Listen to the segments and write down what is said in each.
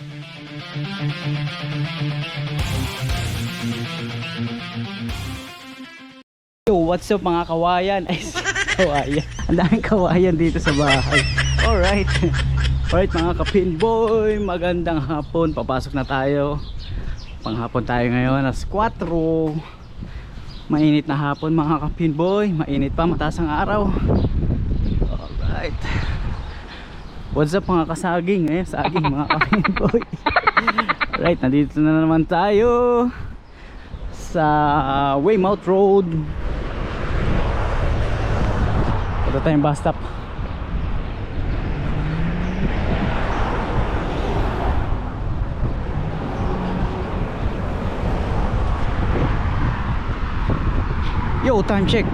Yo, what's up mga kawayan? Ay, kawayan. Ang daming kawayan dito sa bahay. Alright. Alright mga kapinboy, magandang hapon. Papasok na tayo. Panghapon tayo ngayon, alas 4. Mainit na hapon mga kapinboy. Mainit pa, mataas ang araw. Alright. What's up mga kasaging? Eh, saging mga kapinboy. Alright, nandito na naman tayo sa Weymouth Road. Punta tayong bus stop. Yo, time check.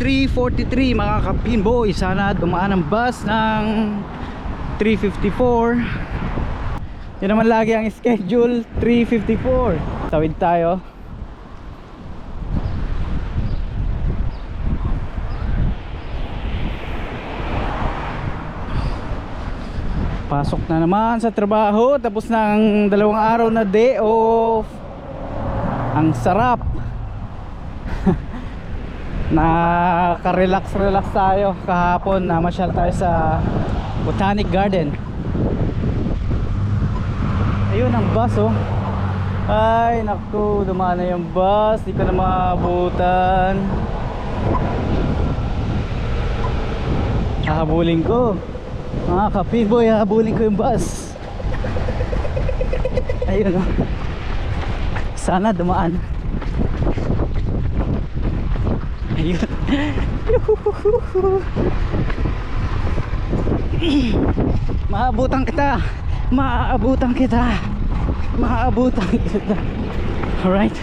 3.43 mga kapinboy. Sana dumaan ang bus ng 3.54. Yan naman lagi ang schedule 3.54. Tawid tayo. Pasok na naman sa trabaho tapos ng dalawang araw na day off. Ang sarap. Nakaka-relax relax tayo kahapon na masyal tayo sa Botanic Garden. Ayun ang bus oh. Ay naku, dumaan na yung bus, di ko na maabutan. Hahabulin ko. Mga kapinboy, hahabulin ko yung bus. Ayun oh. Sana dumaan. Ayun. Maabutan kita. Maabutan kita. Maabutan kita. Alright.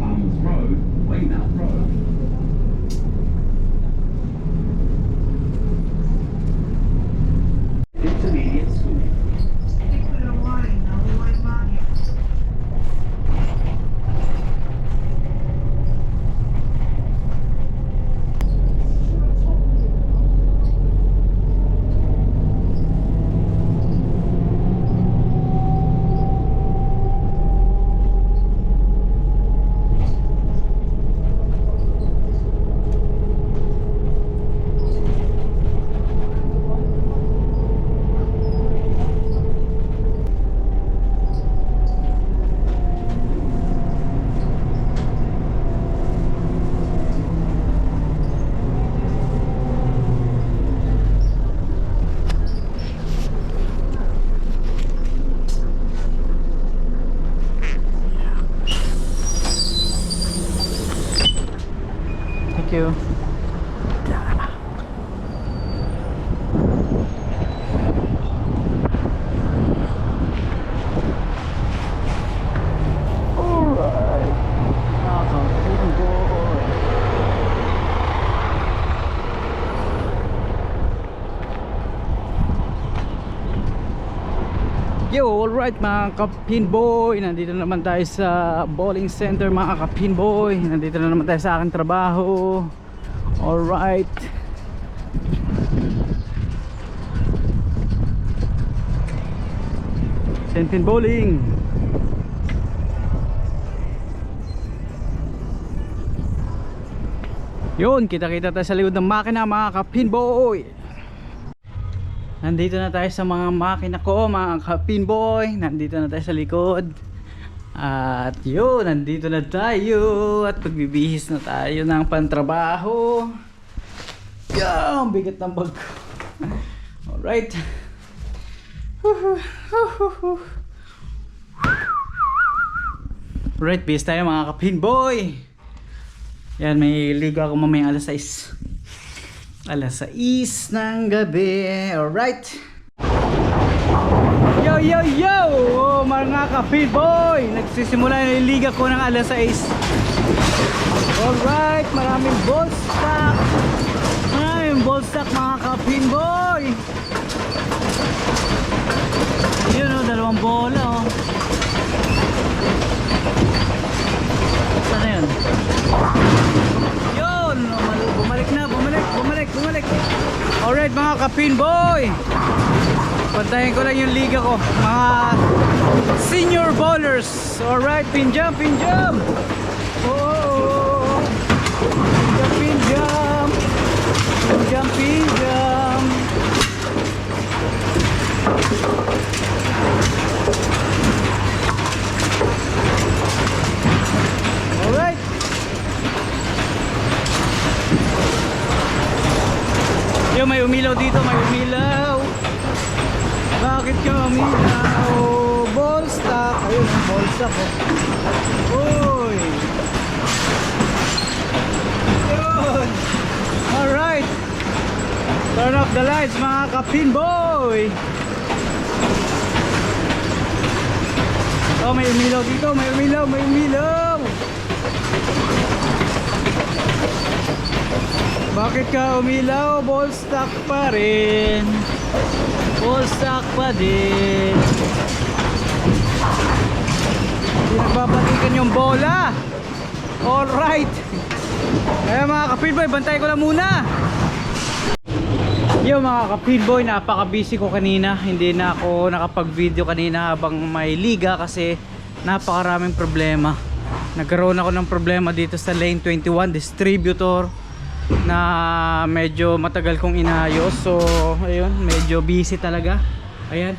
Palms Road, Weymouth Road. Intermediate school. Thank you. Alright. Nakakapinboy. Yo, alright mga kapinboy Nandito na naman tayo sa bowling center mga kapinboy Nandito na naman tayo sa aking trabaho. Alright Sentin Bowling. Yun, kita-kita tayo sa likod ng makina mga kapinboy Nandito na tayo sa mga makina ko mga kapinboy Nandito na tayo sa likod. At yun, nandito na tayo. At pagbibihis na tayo ng pantrabaho. Yan, bigat ng bag ko. Alright. Alright, bihis tayo mga kapinboy Yan, may ligo ako mamaya alas 6 Alas 6 ng gabi. Alright. Yo, yo, yo! Oh, mga ka-boy! Nagsisimula na yung liga ko ng alas 6. Alright, maraming ball stock. Maraming ball stock mga ka-boy. Yun oh, dalawang bola oh. Saan na yun? Bumalik na, bumalik! bumalik. Alright mga ka-pinboy. Pantayin ko lang yung liga ko. Mga senior bowlers. Alright, pin jump, pin jump. Oh, pin jump, pin jump. Jump, pin jump. Alright. Yo, may umilaw dito, may umilaw. Bakit ka umilaw? Ball stock. Ayun, ang ball stock. Oh. Uy. Yun. Alright. Turn off the lights mga ka-pinboy. Oh, may umilaw dito, may umilaw, may umilaw. Bakit ka umilaw? Ball stock pa rin. Ball stock pa din. Hindi nagbabalikan yung bola. Alright. Kaya mga kapilboy, bantay ko lang muna. Yo mga kapilboy, napaka-busy ko kanina. Hindi na ako nakapag-video kanina habang may liga kasi napakaraming problema. Nagkaroon ako ng problema dito sa lane 21 distributor na medyo matagal kong inayos. So, ayun, medyo busy talaga. Ayan.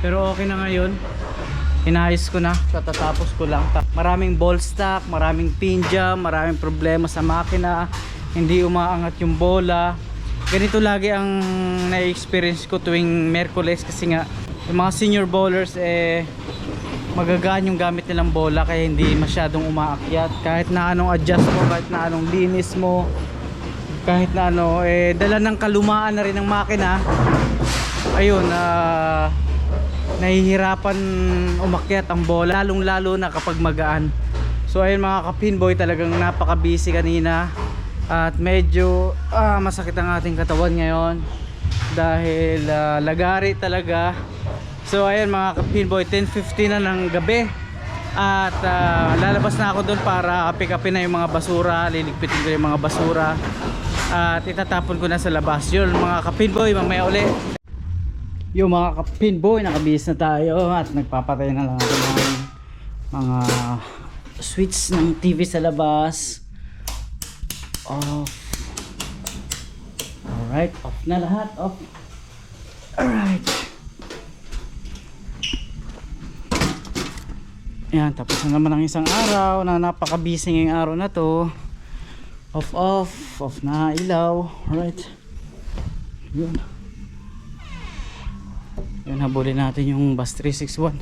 Pero okay na ngayon. Inayos ko na, katatapos ko lang. Maraming ball stock, maraming pin jam, maraming problema sa makina. Hindi umaangat yung bola ganito lagi ang na-experience ko tuwing Merkules kasi nga yung mga senior bowlers eh magagaan yung gamit nilang bola kaya hindi masyadong umaakyat kahit na anong adjust mo kahit na anong linis mo kahit na ano eh dala ng kalumaan na rin ng makina. Ayun ah nahihirapan umakyat ang bola lalong lalo na kapag magaan. So ayun mga kapinboy talagang napaka busy kanina. At medyo ah, masakit ang ating katawan ngayon dahil ah, lagari talaga. So ayun mga kapinboy 10.50 na ng gabi. At ah, lalabas na ako doon para pick upin na yung mga basura liligpitin ko yung mga basura at itatapon ko na sa labas. Yun mga kapinboy mamaya uli. Yung mga kapinboy nakabihis na tayo at nagpapatay na lang ng mga switch ng TV sa labas. Off. Alright off na lahat. Off. Alright. Yan tapos na naman ang isang araw na napaka-busy araw na to off off off na ilaw alright. Yun. Yun habulin natin yung bus 361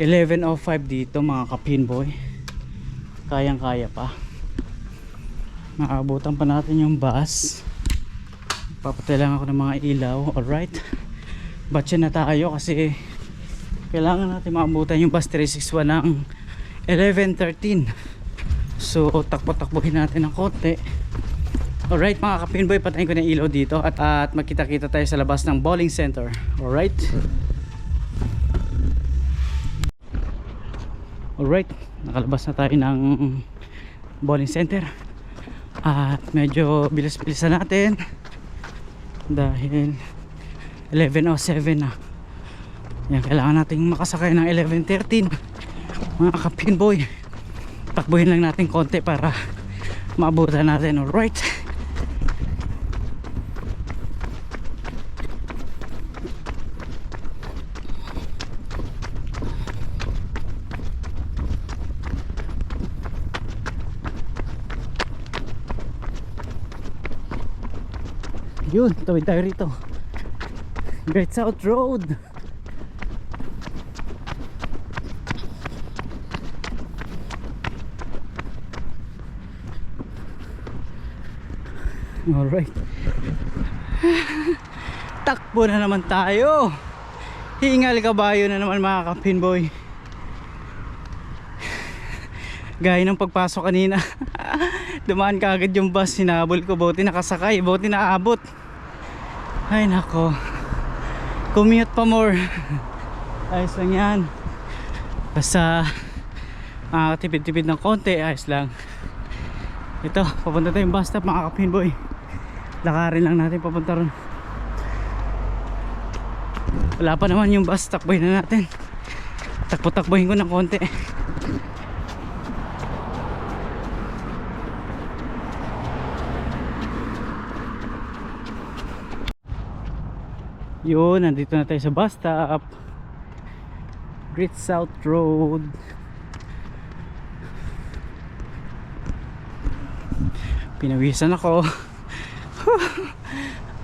11.05 dito mga kapinboy kayang kaya pa. Maabutan pa natin yung bus. Papatay lang ako ng mga ilaw alright. Batcha na tayo kasi kailangan natin maabutan yung bus 361 ng 11.13 so takbo-takbuhin natin ng konti. Alright mga kapinboy patayin ko na ilaw dito at, at magkita kita tayo sa labas ng bowling center. Alright? Alright nakalabas na tayo ng bowling center. At medyo bilis-bilisan natin. Dahil 11.07 na. Yan kailangan nating makasakay ng 11.13 mga kapinboy takbuhin lang natin konti para maabutan natin alright? Yun tawid tayo rito. Great South Road Alright Takbo na naman tayo. Hingal kabayo na naman mga kapinboy Gaya ng pagpasok kanina. Dumaan ka agad yung bus Sinabol ko. Buti nakasakay Buti naabot. Ay nako. Commute pa more. Ayos lang yan. Basta Makakatipid-tipid ng konti Ayos lang. Ito Papunta tayong bus stop mga kapinboy lakarin lang natin papunta ron. Wala pa naman yung bus takboy na natin. Takbo takboyin ko ng konti. Yun nandito na tayo sa bus stop. Great South Road. Pinawisan ako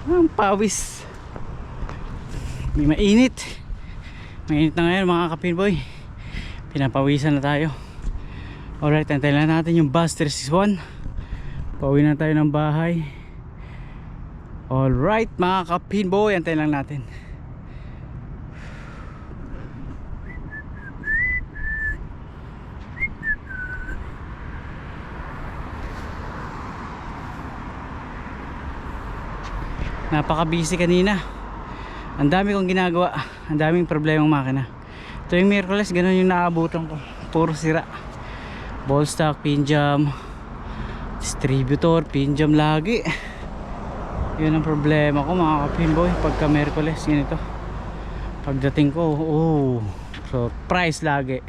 ang pawis. May mainit. Mainit na ngayon mga kapinboy pinapawisan na tayo. Alright antayin lang natin yung bus 361 pauwi na tayo ng bahay. Alright mga kapinboy antayin lang natin napaka busy kanina. Ang dami kong ginagawa. Ang daming problemang makina. Ito yung Miyerkules ganun yung naabutan ko. Puro sira. Ball stock, pin jam distributor, pin jam lagi. Yun ang problema ko mga kapinboy pagka Miyerkules ganito pagdating ko oh so price lagi.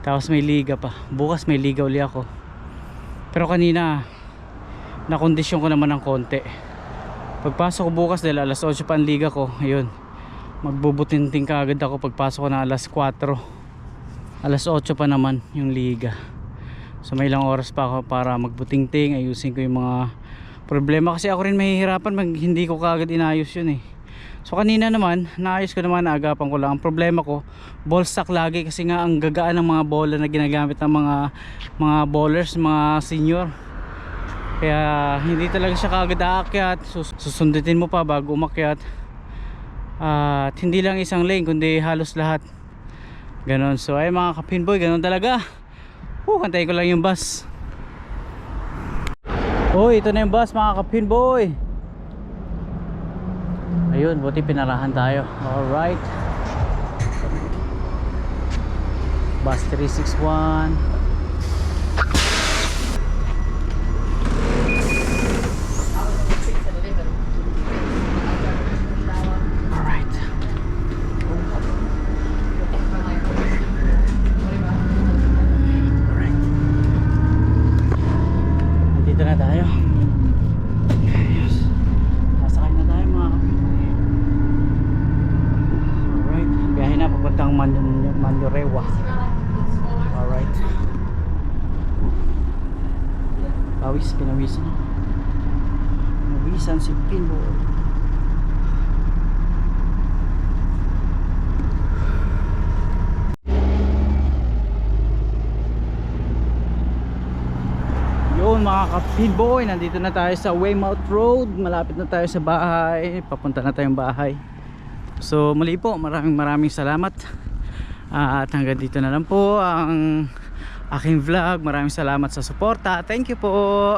Tapos may liga pa. Bukas may liga uli ako. Pero kanina nakondisyon ko naman ng konti pagpasok ko bukas dahil alas 8 pa ang liga ko ayun. Magbubutinting ka agad ako pagpasok ko na alas 4 alas 8 pa naman yung liga. So may ilang oras pa ako para magbutingting ayusin ko yung mga problema. Kasi ako rin mahihirapan mag hindi ko kaagad inayos yun eh. So kanina naman naayos ko naman naagapan ko lang. Ang problema ko ball stock lagi kasi nga ang gagaan ng mga bola na ginagamit ng mga mga bowlers mga senior kaya hindi talaga siya kagad aakyat. Sus susundutin mo pa bago umakyat. At hindi lang isang lane kundi halos lahat. Ganon. So ay mga kapinboy ganon talaga. Uh, kantayin ko lang yung bus. Oh ito na yung bus mga kapinboy ayun buti pinarahan tayo. Alright bus 361 Alright. Alright. Nandito na tayo. Ayos. Sasakay na tayo mga kapitbahay. Alright. Biyahe na papuntang Man Mandorewa. Alright. Pawis, pinawisan. Pinawisan si Pinball. Yun mga ka-feedboy, nandito na tayo sa Weymouth Road. Malapit na tayo sa bahay. Papunta na tayong bahay. So muli po, maraming maraming salamat. Ah, at hanggang dito na lang po ang aking vlog. Maraming salamat sa suporta. Thank you po.